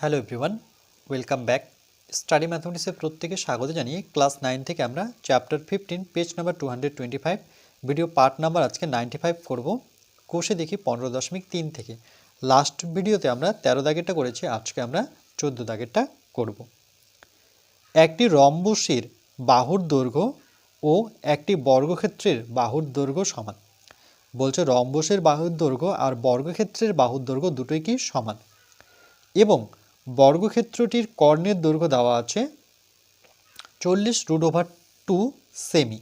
Hello everyone welcome back study ম্যাথমেটিক্সের প্রত্যেকে স্বাগত জানিয়ে ক্লাস নাইন থেকে আমরা chapter fifteen page number two video part number আজকে নাইনটি ফাইভ করব। কোষে দেখি পনেরো দশমিক তিন থেকে। লাস্ট ভিডিওতে আমরা তেরো দাগেরটা করেছি, আজকে আমরা চোদ্দ দাগেরটা করব। একটি রম্বসের বাহুর দৈর্ঘ্য ও একটি বর্গক্ষেত্রের বাহুর দৈর্ঘ্য সমান। বলছে রম্বসের বাহুর দৈর্ঘ্য আর বর্গক্ষেত্রের বাহুর দৈর্ঘ্য দুটোই কি সমান? এবং বর্গক্ষেত্রটির কর্ণের দৈর্ঘ্য দেওয়া আছে চল্লিশ রুট ওভার টু সেমি।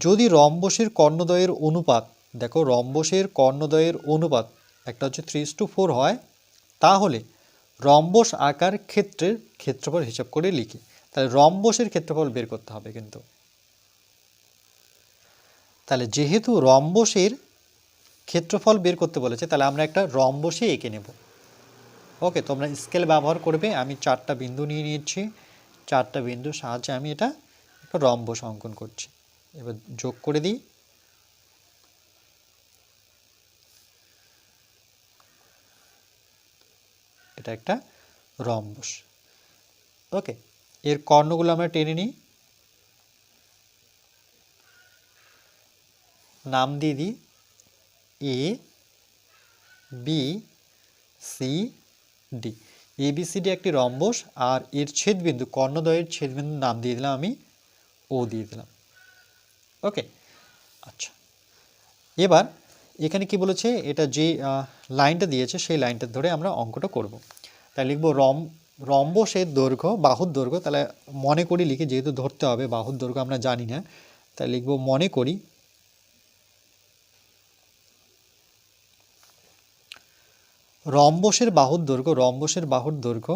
যদি রম্বসের কর্ণদ্বয়ের অনুপাত, দেখো রম্বসের কর্ণদ্বয়ের অনুপাত একটা হচ্ছে থ্রি টু ফোর হয়, তাহলে রম্বস আকার ক্ষেত্রের ক্ষেত্রফল হিসাব করে লিখি। তাহলে রম্বসের ক্ষেত্রফল বের করতে হবে কিন্তু। তাহলে যেহেতু রম্বসের ক্ষেত্রফল বের করতে বলেছে, তাহলে আমরা একটা রম্বসে এঁকে নেব। ওকে তোমরা স্কেল ব্যবহার করবে, আমি চারটা বিন্দু নিয়ে নিয়েছি। চারটা বিন্দুর সাহায্যে আমি এটা একটা রম্বস অঙ্কন করছি। এবার যোগ করে দিই। এটা একটা রম্বস ওকে এর কর্ণগুলো আমরা টেনে নিই। নাম দিয়ে দিই। A B C D ABCD একটি রম্বস আর এর ছেদবিন্দু, কর্ণদ্বয়ের ছেদবিন্দুর নাম দিয়ে দিলাম আমি ও দিয়ে দিলাম। ওকে আচ্ছা। এবার এখানে কি বলেছে? এটা যে লাইনটা দিয়েছে, সেই লাইনটা ধরে আমরা অঙ্কটা করব। তাই লিখব রম, রম্বসের দৈর্ঘ্য, বাহুর দৈর্ঘ্য। তাহলে মনে করি লিখে, যেহেতু ধরতে হবে, বাহুর দৈর্ঘ্য আমরা জানি না। তাই লিখব মনে করি রম্বসের বাহুর দৈর্ঘ্য, রম্বসের বাহুর দৈর্ঘ্য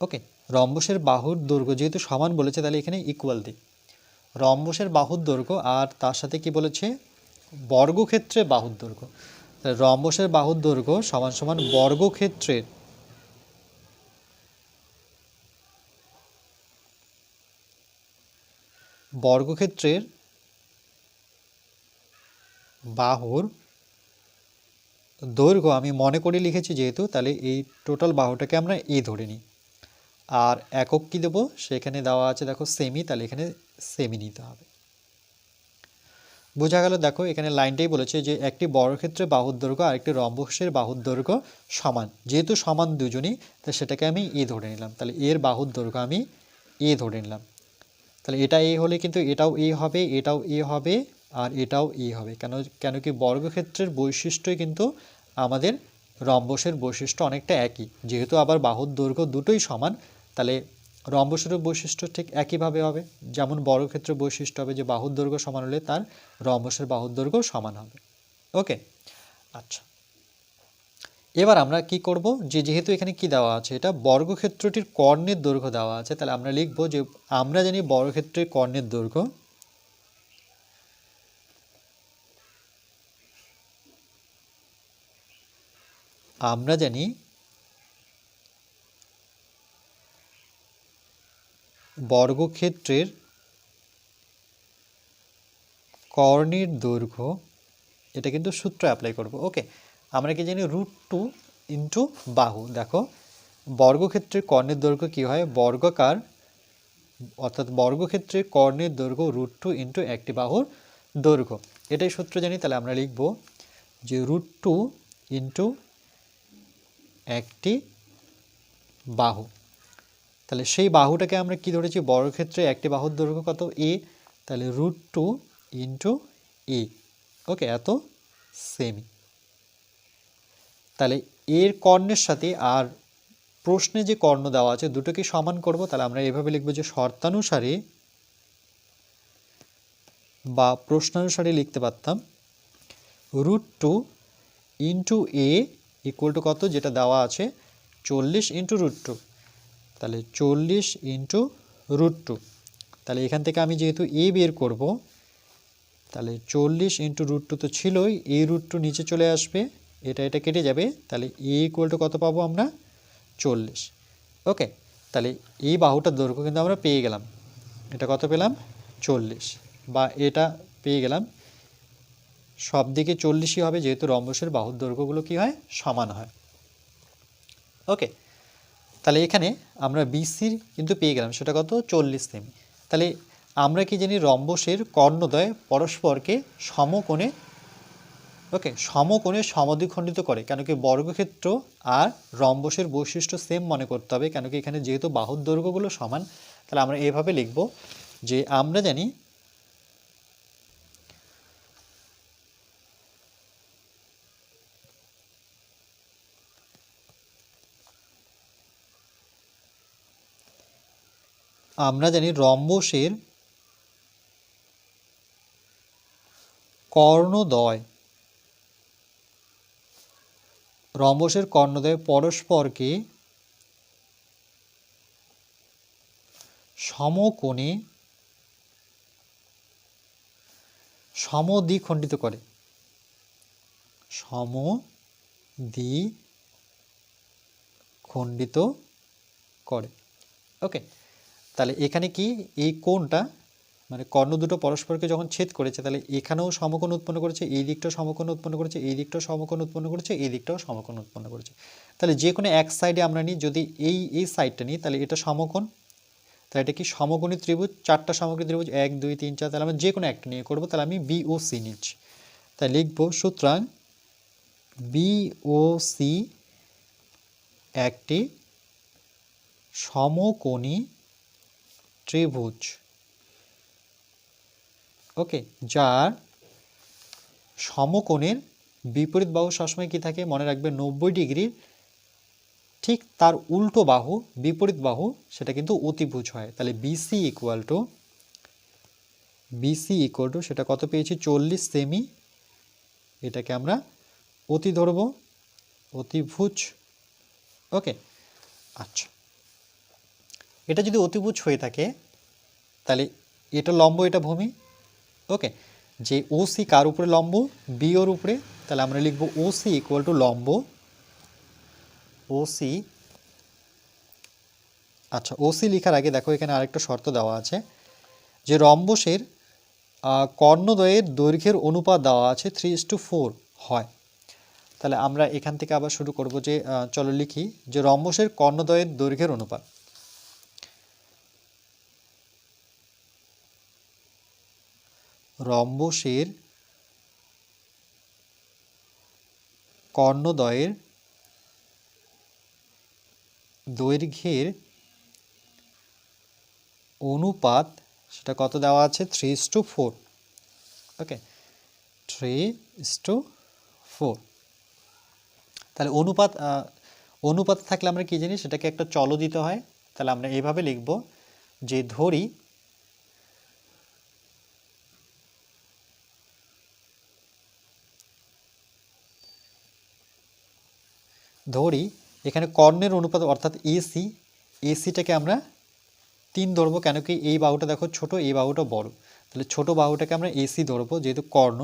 ওকে রম্বসের বাহুর দৈর্ঘ্য যেহেতু সমান বলেছে, তাহলে এখানে ইকুয়াল দিই রম্বসের বাহুর দৈর্ঘ্য আর তার সাথে কি বলেছে? বর্গক্ষেত্রে বাহুর দৈর্ঘ্য। রম্বসের বাহুর দৈর্ঘ্য সমান সমান বর্গক্ষেত্রের বর্গক্ষেত্রের বাহুর দৈর্ঘ্য আমি মনে করে লিখেছি যেহেতু, তাহলে এই টোটাল বাহুটাকে আমরা এ ধরে নিই। আর একক কী দেবো? সেখানে দেওয়া আছে, দেখো সেমি তাহলে এখানে সেমি নিতে হবে। বোঝা গেল, দেখো, এখানে লাইনটাই বলেছে যে একটি বর্গক্ষেত্রে বাহুর দৈর্ঘ্য আর একটি রম্বসের বাহুর দৈর্ঘ্য সমান। যেহেতু সমান দুজনই তাই সেটাকে আমি এ ধরে নিলাম। তাহলে এর বাহুর দৈর্ঘ্য আমি এ ধরে নিলাম। তাহলে এটা এ হলে কিন্তু এটাও এ হবে, এটাও এ হবে আর এটাও এ হবে। কেন কেন কি বর্গক্ষেত্রের বৈশিষ্ট্যই কিন্তু আমাদের রম্বসের বৈশিষ্ট্য অনেকটা একই। যেহেতু আবার বাহুর দৈর্ঘ্য দুটোই সমান, তাহলে রম্বসেরও বৈশিষ্ট্য ঠিক একইভাবে হবে। যেমন বর্গক্ষেত্রের বৈশিষ্ট্য হবে যে বাহুর দৈর্ঘ্য সমান হলে তার রম্বসের বাহুর দৈর্ঘ্য সমান হবে। ওকে? আচ্ছা। এবার আমরা কি করব? যে যেহেতু এখানে কি দেওয়া আছে? এটা বর্গক্ষেত্রটির কর্ণের দৈর্ঘ্য দেওয়া আছে। তাহলে আমরা লিখব যে আমরা জানি বর্গক্ষেত্রের কর্ণের দৈর্ঘ্য আমরা জানি বর্গক্ষেত্রের কর্ণের দৈর্ঘ্য, এটা কিন্তু সূত্র অ্যাপ্লাই করব। ওকে আমরা কি জানি রুট টু ইন্টু বাহু। দেখো, বর্গক্ষেত্রের কর্ণের দৈর্ঘ্য কী হয়? বর্গকার, অর্থাৎ বর্গক্ষেত্রের কর্ণের দৈর্ঘ্য রুট টু ইন্টু একটি বাহুর দৈর্ঘ্য। এটাই সূত্র জানি, তাহলে আমরা লিখব যে রুট টু ইন্টু একটি বাহু। তাহলে সেই বাহুটাকে আমরা কি ধরেছি? বর্গক্ষেত্রে একটি বাহুর দৈর্ঘ্য কত? এ তাহলে root two into A okay এত সেমি তাহলে এর কর্ণের সাথে আর প্রশ্নে যে কর্ণ দেওয়া আছে, দুটোকে সমান করব, তাহলে আমরা এভাবে লিখব যে শর্তানুসারে বা প্রশ্নানুসারে লিখতে পারতাম root two into A equal to কত, যেটা দেওয়া আছে চল্লিশ ইন্টু রুট টু। তাহলে চল্লিশ ইন্টু রুট টু। তাহলে এখান থেকে আমি যেহেতু এ বের করব, তাহলে চল্লিশ ইন্টু রুট টু তো ছিলই এই রুট টু নিচে চলে আসবে। এটা এটা কেটে যাবে। তাহলে এ ইকুয়াল টু কত পাবো আমরা? চল্লিশ। ওকে, তাহলে এই বাহুটার দৈর্ঘ্য কিন্তু আমরা পেয়ে গেলাম। এটা কত পেলাম? চল্লিশ। বা এটা পেয়ে গেলাম। সব দিকে চল্লিশই হবে, যেহেতু রম্বসের বাহুর দৈর্ঘ্যগুলো কী হয়? সমান হয়। ওকে, তাহলে এখানে আমরা বিসির কিন্তু পেয়ে গেলাম, সেটা কত? চল্লিশ সেমি। তাহলে আমরা কি জানি রম্বসের কর্ণদ্বয় পরস্পরকে সমকোণে ওকে সমকোণে সমদ্বিখণ্ডিত করে, কেন কি বর্গক্ষেত্র আর রম্বসের বৈশিষ্ট্য সেম মনে করতে হবে, কেন কি এখানে যেহেতু বাহুর দৈর্ঘ্যগুলো সমান, তাহলে আমরা এভাবে লিখব যে আমরা জানি আমরা জানি রম্বসের কর্ণদ্বয় রম্বসের কর্ণদ্বয় পরস্পরকে সমকোণে সমদ্বিখণ্ডিত করে। সমদ্বিখণ্ডিত করে। ওকে তাহলে এখানে কি এই কোণটা মানে কর্ণ দুটো পরস্পরকে যখন ছেদ করেছে, তাহলে এখানেও সমকোণ উৎপন্ন করেছে, এই দিকটাও সমকোণ উৎপন্ন করেছে, এই দিকটাও সমকোণ উৎপন্ন করেছে, এই দিকটাও সমকোণ উৎপন্ন করেছে। তাহলে যে কোনো এক সাইডে আমরা নিই, যদি এই এই সাইডটা নিই, তাহলে এটা সমকোণ। তাহলে এটা কি সমকোণী ত্রিভুজ? চারটা সমকোণী ত্রিভুজ, এক, দুই, তিন, চার, তাহলে আমরা যে কোনো একটা নিয়ে করব, তাহলে আমি বি ও সি নিচ্ছি। তাই লিখব সুতরাং বি ও সি একটি সমকোণী ত্রিভুজ। ওকে যার সমকোণের বিপরীত বাহু সবসময় কি থাকে? মনে রাখবে নব্বই ডিগ্রির ঠিক তার উল্টো বাহু, বিপরীত বাহু, সেটা কিন্তু অতিভুজ হয়। তাহলে BC equal to BC equal to সেটা কত পেয়েছি? চল্লিশ সেমি এটাকে আমরা অতি ধরব, অতিভুজ। ওকে আচ্ছা। এটা যদি অতিভুজ হয়ে থাকে, তাহলে এটা লম্ব, এটা ভূমি। ওকে যে ওসি কার উপরে লম্ব? বি ওর উপরে। তাহলে আমরা লিখব ওসি ইকুয়াল টু লম্ব। ওসি আচ্ছা ওসি লেখার আগে দেখো এখানে আরেকটা শর্ত দেওয়া আছে। যে রম্বসের কর্ণদ্বয়ের দৈর্ঘ্যের অনুপাত দেওয়া আছে থ্রি ইস টু ফোর হয়। তাহলে আমরা এখান থেকে আবার শুরু করব যে চলো লিখি। যে রম্বসের কর্ণদ্বয়ের দৈর্ঘ্যের অনুপাত। রম্বসের কর্ণদ্বয়ের দৈর্ঘ্যের অনুপাত, সেটা কত দেওয়া আছে? Three is to four okay three is to four তাহলে অনুপাত অনুপাত থাকলে আমরা কী জানি? সেটাকে একটা চলো দিতে হয়। তাহলে আমরা এইভাবে লিখব যে ধরি ধরি, এখানে কর্ণের অনুপাত অর্থাৎ এসি এসিটাকে আমরা তিন ধরবো, কেন কি এই বাহুটা দেখো ছোট, এই বাহুটা বড়। তাহলে ছোট বাহুটাকে আমরা এসি ধরবো, যেহেতু কর্ণ।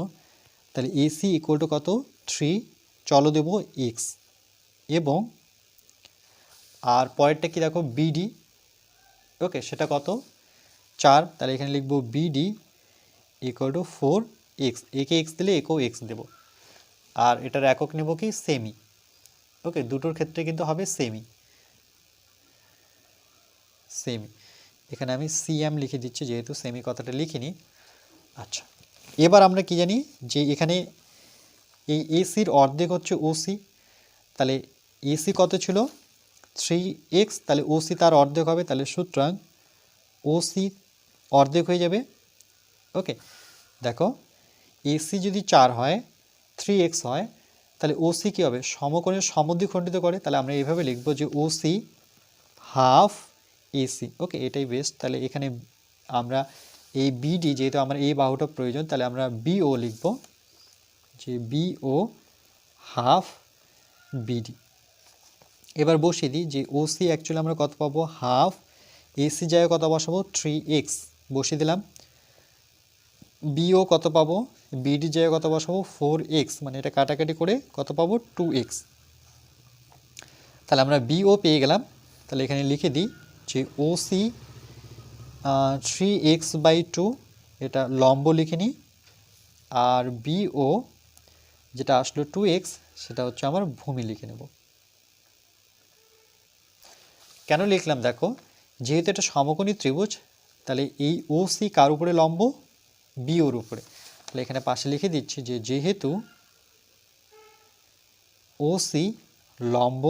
তাহলে এসি ইকুয়াল টু কত? থ্রি চলো দেবো এক্স এবং আর পরেরটা কি দেখো? বিডি ওকে সেটা কত? চার, তাহলে এখানে লিখব BD equal to four x একে এক্স দিলে একেও এক্স দেবো। আর এটার একক নেব কি? সেমি ওকে দুটোর ক্ষেত্রে কিন্তু হবে সেমি সেমি এখানে আমি সিএম লিখে দিচ্ছি, যেহেতু সেমি কথাটা লিখিনি। আচ্ছা এবার আমরা কি জানি যে এখানে এই এসির অর্ধেক হচ্ছে ওসি তাহলে এসি কত ছিল? থ্রি এক্স তাহলে ওসি তার অর্ধেক হবে, তাহলে সুতরাং ওসি অর্ধেক হয়ে যাবে। ওকে দেখো এসি যদি চার হয় থ্রি এক্স হয় তাহলে ওসি কী হবে? সমকোণের সমদ্বিখণ্ডিত করে, তাহলে আমরা এইভাবে লিখব যে ওসি হাফ এসি ওকে এটাই বেস্ট তাহলে এখানে আমরা এই বিডি যেহেতু আমার এই বাহুটা প্রয়োজন, তাহলে আমরা বিও লিখব যে বিও হাফ বিডি এবার বসিয়ে দিই যে ওসি অ্যাকচুয়ালি আমরা কত পাবো? হাফ এসি জায়গায় কত বসাবো থ্রি এক্স বসিয়ে দিলাম। বিও কত পাবো? বিডি জায়গায় কত বসাবো? ফোর এক্স মানে এটা কাটাকাটি করে কত পাবো? টু এক্স তাহলে আমরা বিও পেয়ে গেলাম। তাহলে এখানে লিখে দিই যে O C three x by two এটা লম্ব লিখে নিই। আর বিও যেটা আসলো টু এক্স সেটা হচ্ছে আমার ভূমি লিখে নেব। কেন লিখলাম? দেখো, যেহেতু এটা সমকোণী ত্রিভুজ, তাহলে এই ও সি কার উপরে লম্ব? বি ওর উপরে। তাহলে এখানে পাশে লিখে দিচ্ছি যে যেহেতু ও সি লম্ব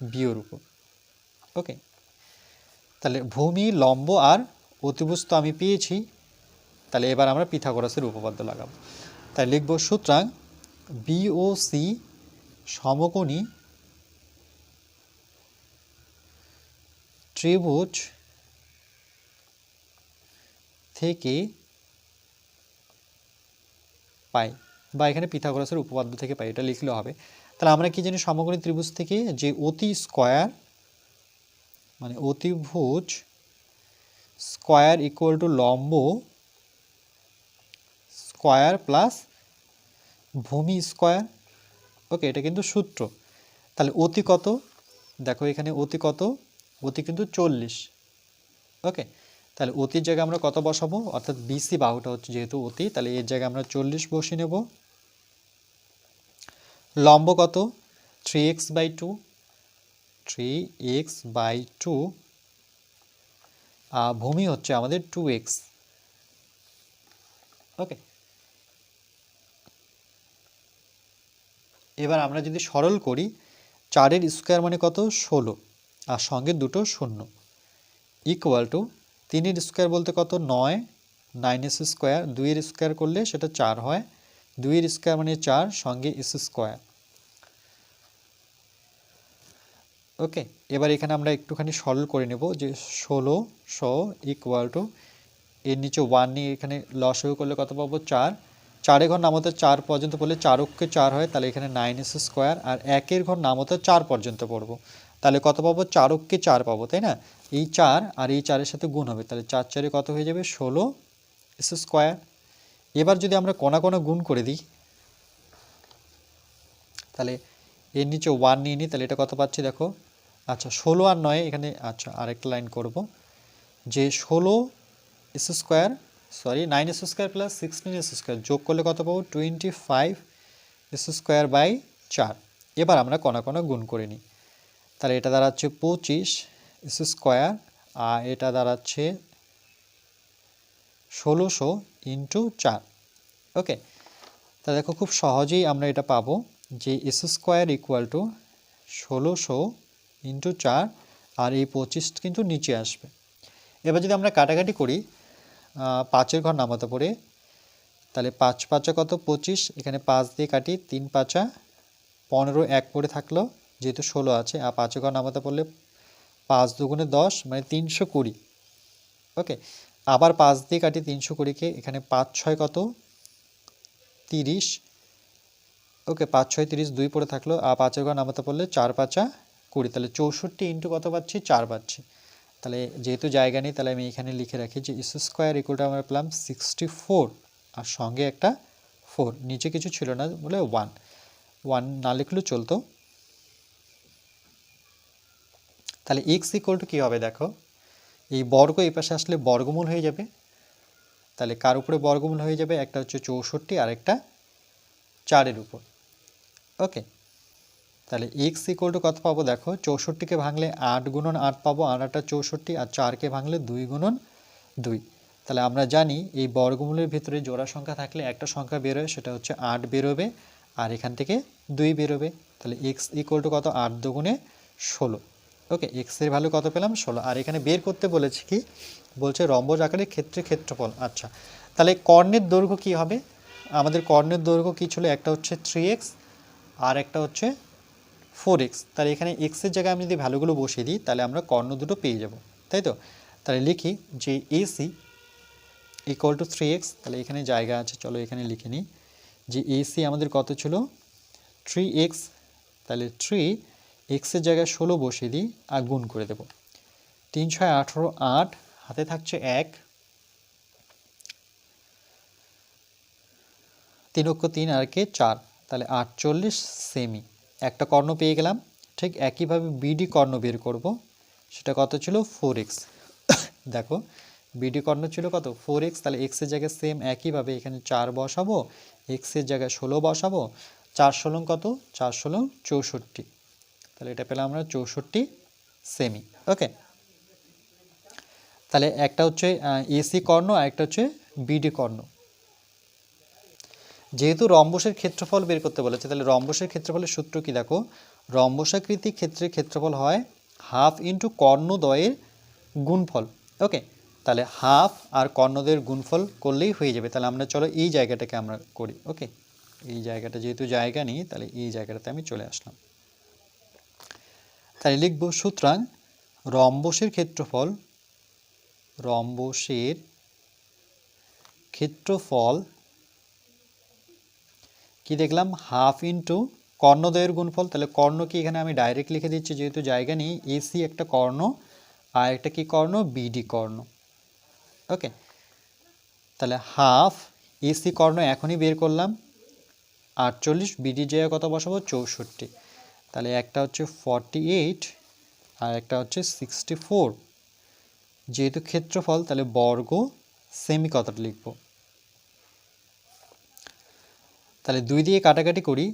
বিওর উপর। ওকে তাহলে ভূমি, লম্ব আর অতিভুজ তো আমি পেয়েছি। তাহলে এবার আমরা পিথাগোরাসের উপপাদ্য লাগাবো। তাই লিখব, সুতরাং বিওসি সমকোণী ত্রিভুজ থেকে পাই বা এখানে পিথাগোরাসের উপপাদ্য থেকে পাই, এটা লিখলেও হবে। তাহলে আমরা কি জানি সমকোণী ত্রিভুজ থেকে যে অতি স্কয়ার মানে অতিভুজ স্কয়ার ইকুয়াল টু লম্ব স্কয়ার প্লাস ভূমি স্কয়ার। ওকে এটা কিন্তু সূত্র। তাহলে অতি কত? দেখো এখানে অতি কত? অতি কিন্তু চল্লিশ। ওকে তাহলে অতির জায়গায় আমরা কত বসাবো? অর্থাৎ বিসি বাহুটা হচ্ছে যেহেতু অতি তাহলে এর জায়গায় আমরা চল্লিশ বসিয়ে নেব। লম্ব কত? Three x by two three x by two ভূমি হচ্ছে আমাদের টু এক্স ওকে এবার আমরা যদি সরল করি, চারের স্কোয়ার মানে কত? ষোলো, আর সঙ্গে দুটো শূন্য। ইকুয়াল টু তিনের স্কোয়ার বলতে কত? নয়। নাইন এস স্কোয়ার, দুইয়ের স্কোয়ার করলে সেটা চার হয়। দুইয়ের স্কোয়ার মানে চার, সঙ্গে এস স্কোয়ার। ওকে, এবার এখানে আমরা একটুখানি সরল করে নেব যে ষোলো শো ইকুয়াল টু এর নিচে ওয়ান নিয়ে এখানে লস হয়ে করলে কত পাবো? চার। চারের ঘর নামতে চার পর্যন্ত পড়লে চারককে চার হয়, তাহলে এখানে নাইন এস স্কোয়ার, আর একের ঘর নামতে চার পর্যন্ত পড়ব। তাহলে কত পাবো? চারককে চার পাবো, তাই না? এই চার আর এই চারের সাথে গুণ হবে। তাহলে চার চারে কত হয়ে যাবে? ষোলো এস স্কোয়ার। এবার যদি আমরা কোনা কোনা গুণ করে দিই, তাহলে এর নিচে ওয়ান নিয়ে নিই, তাহলে এটা কত পাচ্ছি দেখো? আচ্ছা ষোলো আর নয়, এখানে আচ্ছা আরেকটা লাইন করব। যে ষোলো S square, sorry, nine S square plus sixteen S square যোগ করলে কত পাবো? Twenty five S square by চার। এবার আমরা কণা কণা গুণ করে নিই। তাহলে এটা দাঁড়াচ্ছে পঁচিশ স্কোয়ার, আর এটা দাঁড়াচ্ছে ষোলোশো ইন্টু চার। ওকে তা দেখো খুব সহজেই আমরা এটা পাবো যে এস স্কোয়ার ইকুয়াল টু ষোলোশো ইন্টু চার, আর এই পঁচিশ কিন্তু নিচে আসবে। এবার যদি আমরা কাটাকাটি করি পাঁচের ঘর নামাতে পড়ে, তাহলে পাঁচ পাঁচা কত? পঁচিশ। এখানে পাঁচ দিয়ে কাটি তিন পাঁচা, পনেরো এক পড়ে থাকল। যেহেতু ষোলো আছে, আর পাঁচের ঘর নামাতে পড়লে পাঁচ দুগুণে দশ মানে তিনশো কুড়ি। ওকে? আবার পাঁচ দিয়ে কাটি তিনশো কুড়িকে এখানে পাঁচ ছয় কত? তিরিশ। ওকে, পাঁচ ছয় তিরিশ দুই পড়ে থাকল, আর পাঁচের ঘর নামাতে পড়লে চার পাঁচা কুড়ি। তাহলে চৌষট্টি ইন্টু কত পাচ্ছি? চার পাচ্ছি। তাহলে যেহেতু জায়গা নেই, তাহলে আমি এখানে লিখে রাখি যে ইস স্কোয়ার ইকুয়ালটা আমরা পেলাম সিক্সটি ফোর আর সঙ্গে একটা ফোর নিচে কিছু ছিল না, বলে ওয়ান ওয়ান না লিখলেও চলতো। তাহলে এক্স ইকুয়াল টু কী হবে দেখো? এই বর্গ এই পাশে আসলে বর্গমূল হয়ে যাবে। তাহলে কার উপরে বর্গমূল হয়ে যাবে? একটা হচ্ছে চৌষট্টি, আর একটা চারের উপর। ওকে। তাহলে এক্স ইকুয়াল টু কত পাবো? দেখো চৌষট্টিকে ভাঙলে আট গুণন আট পাবো, আর একটা চৌষট্টি, আর চারকে ভাঙলে দুই গুণন দুই। তাহলে আমরা জানি এই বর্গমূলের ভিতরে জোড়া সংখ্যা থাকলে একটা সংখ্যা বেরোয়, সেটা হচ্ছে আট বেরোবে, আর এখান থেকে দুই বেরোবে। তাহলে এক্স ইকুয়াল টু কত? আট দুগুণে ষোলো। ওকে এক্সের ভ্যালু কত পেলাম? ষোলো। আর এখানে বের করতে বলেছি কি? বলছে রম্বজ আকারের ক্ষেত্রে ক্ষেত্রফল। আচ্ছা তাহলে কর্ণের দৈর্ঘ্য কি হবে? আমাদের কর্ণের দৈর্ঘ্য কী ছিল? একটা হচ্ছে থ্রি এক্স আর একটা হচ্ছে ফোর এক্স তাহলে এখানে এক্সের জায়গায় আমি যদি ভ্যালুগুলো বসিয়ে দিই, তাহলে আমরা কর্ণ দুটো পেয়ে যাব। তাই তো? তাহলে লিখি যে AC equal to three x তাহলে এখানে জায়গা আছে, চলো এখানে লিখে নিই যে এসি আমাদের কত ছিল? থ্রি এক্স তাহলে থ্রি এক্সের জায়গায় ষোলো বসিয়ে দিই আর গুণ করে দেব। তিন ছয় আঠেরো আট, হাতে থাকছে এক। তিন অক্ষ তিন আর কে চার, তাহলে আটচল্লিশ সেমি একটা কর্ণ পেয়ে গেলাম, ঠিক একইভাবে বিডি কর্ণ বের করব। সেটা কত ছিল? ফোর এক্স দেখো বিডি কর্ণ ছিল কত? ফোর এক্স তাহলে এক্সের জায়গায় সেম একইভাবে এখানে চার বসাবো এক্সের জায়গায় ষোলো বসাবো। চার ষোলো কত? চার ষোলো চৌষট্টি। তাহলে এটা পেলাম আমরা চৌষট্টি সেমি, ওকে? তাহলে একটা হচ্ছে এসি কর্ণ আর একটা হচ্ছে বিডি কর্ণ। যেহেতু রম্বসের ক্ষেত্রফল বের করতে বলেছে, তাহলে রম্বসের ক্ষেত্রফলের সূত্র কি দেখো? রম্বসাকৃতি ক্ষেত্রের ক্ষেত্রফল হয় হাফ ইন্টু কর্ণদ্বয়ের গুণফল, ওকে? তাহলে হাফ আর কর্ণদ্বয়ের গুণফল করলেই হয়ে যাবে। তাহলে আমরা চলো এই জায়গাটাকে আমরা করি, ওকে? এই জায়গাটা যেহেতু জায়গা নেই, তাহলে এই জায়গাটাতে আমি চলে আসলাম। তাহলে লিখব, সুতরাং রম্বসের ক্ষেত্রফল রম্বসের ক্ষেত্রফল, কি দেখলাম? হাফ ইন্টু কর্ণদ্বয়ের গুণফল, তাহলে কর্ণ কি এখানে আমি ডাইরেক্ট লিখে দিচ্ছি, যেহেতু জায়গা নেই এসি একটা কর্ণ, আর একটা কি কর্ণ? বিডি কর্ণ। ওকে? তাহলে হাফ এসি কর্ণ এখনই বের করলাম, আটচল্লিশ বিডি জায়গা কত বসাবো? চৌষট্টি। তাহলে একটা হচ্ছে ফর্টি এইট আর একটা হচ্ছে সিক্সটি ফোর যেহেতু ক্ষেত্রফল, তাহলে বর্গ সেমি কথাটা লিখব। তাহলে দুই দিয়ে কাটাকাটি করি,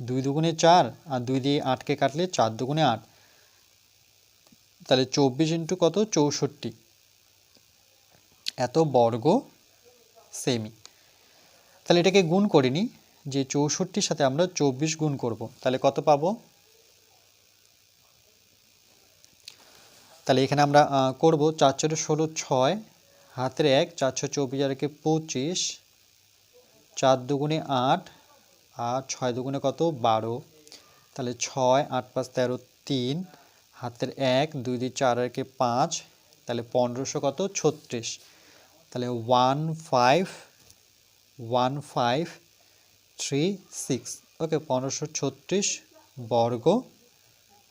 দুই দুগুণে চার আর দুই দিয়ে আটকে কাটলে চার দুগুণে আট। তাহলে চব্বিশ ইন্টু কত? চৌষট্টি। এত বর্গ সেমি তাহলে এটাকে গুণ করিনি যে চৌষট্টির সাথে আমরা চব্বিশ গুণ করব, তাহলে কত পাব? তাহলে এখানে আমরা করব চার চারে ষোলো ছয়, হাতের এক চার ছয় চব্বিশ আর একে পঁচিশ, চার দুগুণে আট, আর ছয় দুগুণে কত? বারো। তাহলে ছয়, আট পাঁচ তেরো তিন, হাতের এক, দুই দুই চার আর একে পাঁচ, তাহলে পনেরোশো কত? ছত্রিশ। তাহলে one five one five three six. Okay, পনেরোশো ছত্রিশ বর্গ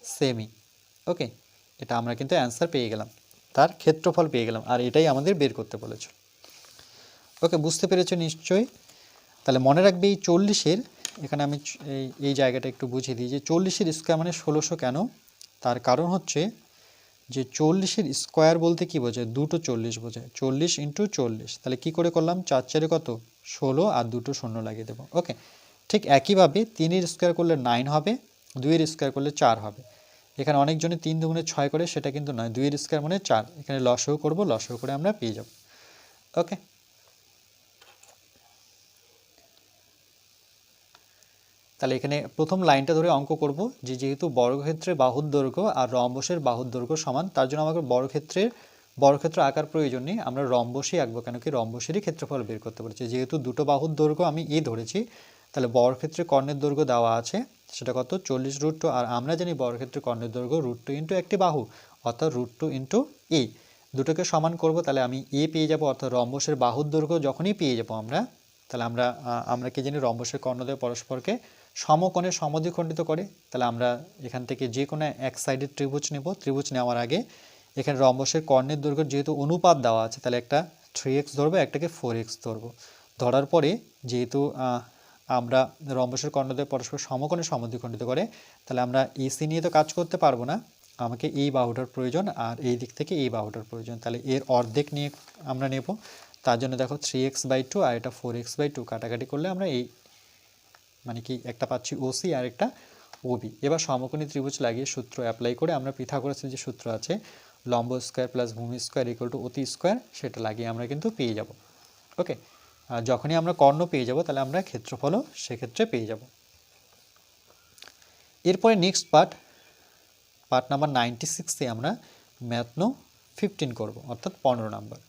সেমি। ওকে, এটা আমরা কিন্তু অ্যান্সার পেয়ে গেলাম। তার ক্ষেত্রফল পেয়ে গেলাম, আর এটাই আমাদের বের করতে বলেছে। ওকে, বুঝতে পেরেছ নিশ্চয়ই? তাহলে মনে রাখবে এই চল্লিশের, এখানে আমি এই জায়গাটা একটু বুঝিয়ে দিই যে চল্লিশের স্কোয়ার মানে ষোলোশো কেন? তার কারণ হচ্ছে যে চল্লিশের স্কোয়ার বলতে কি বোঝায়? দুটো চল্লিশ বোঝায়। চল্লিশ ইন্টু চল্লিশ। তাহলে কি করে করলাম? চার চারে কত? ষোলো আর দুটো শূন্য লাগিয়ে দেবো। ওকে। ঠিক একইভাবে তিনের স্কোয়ার করলে নাইন হবে, দুইয়ের স্কোয়ার করলে চার হবে। এখানে অনেকজনে তিন দুগুণে ছয় করে, সেটা কিন্তু নয়। দুইয়ের স্কোয়ার মানে চার। এখানে লসও করব, লসও করে আমরা পেয়ে যাব। ওকে। তাহলে এখানে প্রথম লাইনটা ধরে অঙ্ক করব যে যেহেতু বর্গক্ষেত্রে বাহুর দৈর্ঘ্য আর রম্বসের বাহুর দৈর্ঘ্য সমান, তার জন্য আমাকে বর্গক্ষেত্রের, বর্গক্ষেত্র আকার প্রয়োজন নেই, আমরা রম্বসই আঁকবো কেন কি রম্বসেরই ক্ষেত্রফল বের করতে পারছি যেহেতু দুটো বাহুর দৈর্ঘ্য আমি এ ধরেছি, তাহলে বর্গক্ষেত্রে কর্ণের দৈর্ঘ্য দেওয়া আছে, সেটা কত? চল্লিশ রুট টু আর আমরা জানি বর্গক্ষেত্রে কর্ণের দৈর্ঘ্য রুট টু ইন্টু একটি বাহু, অর্থাৎ রুট টু ইন্টু এ দুটোকে সমান করব, তাহলে আমি এ পেয়ে যাব, অর্থাৎ রম্বসের বাহুর দৈর্ঘ্য যখনই পেয়ে যাব আমরা, তাহলে আমরা আমরা কি জানি রম্বসের কর্ণদ্বয় পরস্পরকে সমকোণে সমদ্বিখণ্ডিত করে, তাহলে আমরা এখান থেকে যে কোনো এক সাইডের ত্রিভুজ নেব। ত্রিভুজ নেওয়ার আগে এখানে রম্বসের কর্ণের দৈর্ঘ্য যেহেতু অনুপাত দেওয়া আছে, তাহলে একটা থ্রি এক্স ধরবো, একটাকে ফোর এক্স ধরবো। ধরার পরে যেহেতু আমরা রম্বসের কর্ণদের পরস্পর সমকোণে সমদ্বিখণ্ডিত করে, তাহলে আমরা এসি নিয়ে তো কাজ করতে পারব না। আমাকে এই বাহুটার প্রয়োজন আর এই দিক থেকে এই বাহুটার প্রয়োজন। তাহলে এর অর্ধেক নিয়ে আমরা নেব। তার জন্য দেখো থ্রি এক্স বাই টু আর এটা ফোর এক্স বাই টু কাটাকাটি করলে আমরা এই মানে কি একটা পাচ্ছি ওসি আর একটা ওবি এবার সমকোণী ত্রিভুজ লাগিয়ে সূত্র অ্যাপ্লাই করে আমরা পিথাগোরাসের যে সূত্র আছে, লম্ব স্কোয়ার প্লাস ভূমি স্কোয়ার ইকুয়াল টু অতি স্কোয়ার সেটা লাগিয়ে আমরা কিন্তু পেয়ে যাব। ওকে যখনই আমরা কর্ণ পেয়ে যাব, তাহলে আমরা ক্ষেত্রফলও সেক্ষেত্রে পেয়ে যাব। এরপরে next part part number ninety সিক্সে আমরা ম্যাথনো ফিফটিন করব, অর্থাৎ পনেরো নাম্বার